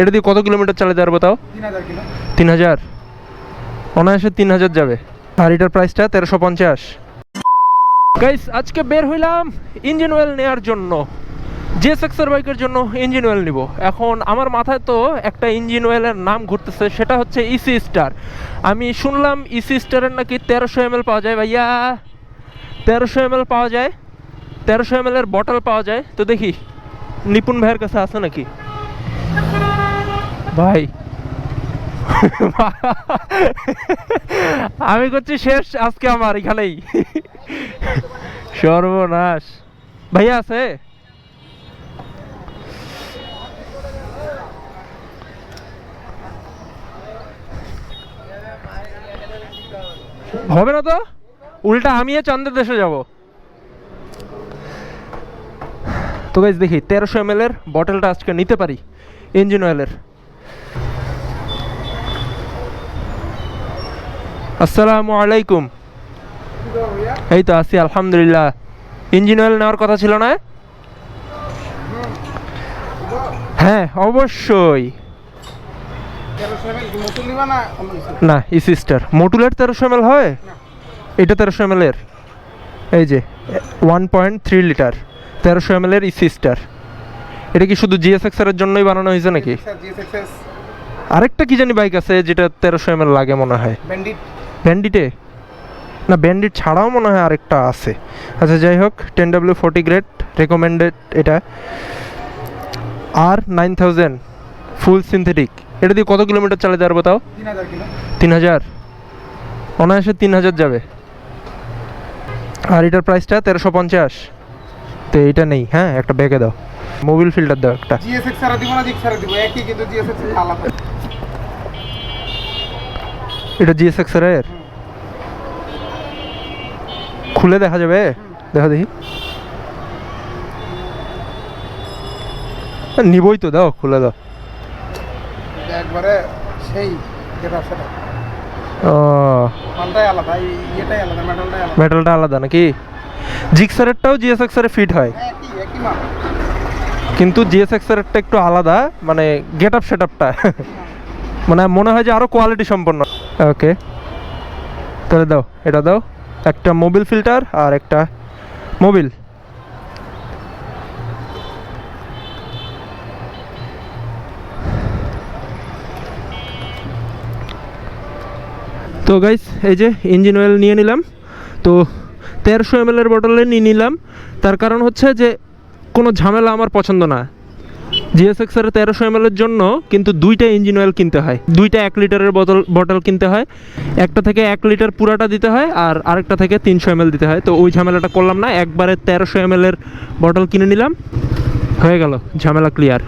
এটা দিয়ে কত কিলোমিটার চালাতে পারব তাও? তিন হাজার অনায়াসে তিন হাজার যাবে। আর এটার প্রাইসটা তেরোশো পঞ্চাশ। গাইস আজকে বের হইলাম ইঞ্জিন অয়েল নেওয়ার জন্য। যে সেক্সর বাইকের জন্য ইঞ্জিন অয়েল নিব। এখন আমার মাথায় তো একটা ইঞ্জিন অয়েলের নাম ঘুরতেছে সেটা হচ্ছে ইসি স্টার আমি শুনলাম ইসি স্টারের নাকি তেরোশো এম পাওয়া যায় ভাইয়া। তেরোশো এম পাওয়া যায়। তেরোশো এম এর বটল পাওয়া যায়। তো দেখি নিপুণ ভাইয়ের কাছে আছে নাকি? ভাই। আমি করছি শেষ আজকে আমার এখানেই। সর্বনাশ। ভাইয়া আছে? হবে না তো? উল্টা আমি চান্দের দেশে যাব। তো গাইজ দেখি, তেরোশো এম এর বটলটা আজকে নিতে পারি ইঞ্জিন অয়েলের আসসালামু আলাইকুম। এই তো আছি আলহামদুলিল্লাহ। ইঞ্জিন অয়েল নেওয়ার কথা ছিল না? হ্যাঁ অবশ্যই। না ই সিস্টার মোটুলের তেরোশো এম হয়? এটা তেরোশো এম এর। এই যে ওয়ান পয়েন্ট থ্রি লিটার তেরোশো এম এর ই সিস্টার এটা কি শুধু জিএসএক্স এর জন্যই বানানো হয়েছে নাকি? আরেকটা কি জানি বাইক আছে যেটা তেরোশো এম লাগে মনে হয়। ব্যান্ডিট না ব্যান্ডিট ছাড়াও মনে হয় আরেকটা আছে। আচ্ছা যাই হোক ten W forty grade recommended এটা। আর নাইন থাউজেন্ড ফুল সিনথেটিক এটা দিয়ে কত কিলোমিটার চালাতে পারব তাও? তিন হাজার অনায়াসে তিন হাজার যাবে। আর এটার প্রাইসটা তেরোশো পঞ্চাশ। তো এইটা নেই হ্যাঁ একটা ব্যাগে দাও। মোবিল ফিল্টার দাও একটা। এটা জিএসএক্স এর খুলে দেখা যাবে? দেখা দেখি। নিবই তো দাও খুলে দাও। একবারে সেই মেটালটা আলাদা নাকি? জিক্সারেরটাও জিএসএক্স এর ফিট হয়। মাল। কিন্তু জিএসএক্স এরটা একটু আলাদা মানে গেট আপ সেট আপটা মানে মনে হয় যে আরও কোয়ালিটি সম্পন্ন। ওকে তাহলে দাও এটা দাও। একটা মোবিল ফিল্টার আর একটা মোবিল। তো গাইস এই যে ইঞ্জিন অয়েল নিয়ে নিলাম। তো তেরোশো এম এর বটলে নিয়ে নিলাম। তার কারণ হচ্ছে যে কোনো ঝামেলা আমার পছন্দ না। জিএসএক্স এর তেরোশো এম এর জন্য কিন্তু দুইটা ইঞ্জিন অয়েল কিনতে হয়। দুইটা এক লিটারের বোতল বটল কিনতে হয়। একটা থেকে এক লিটার পুরাটা দিতে হয় আর আরেকটা থেকে তিনশো এম দিতে হয়। তো ওই ঝামেলাটা করলাম না, একবারে তেরোশো এম এর বটল কিনে নিলাম। হয়ে গেল, ঝামেলা ক্লিয়ার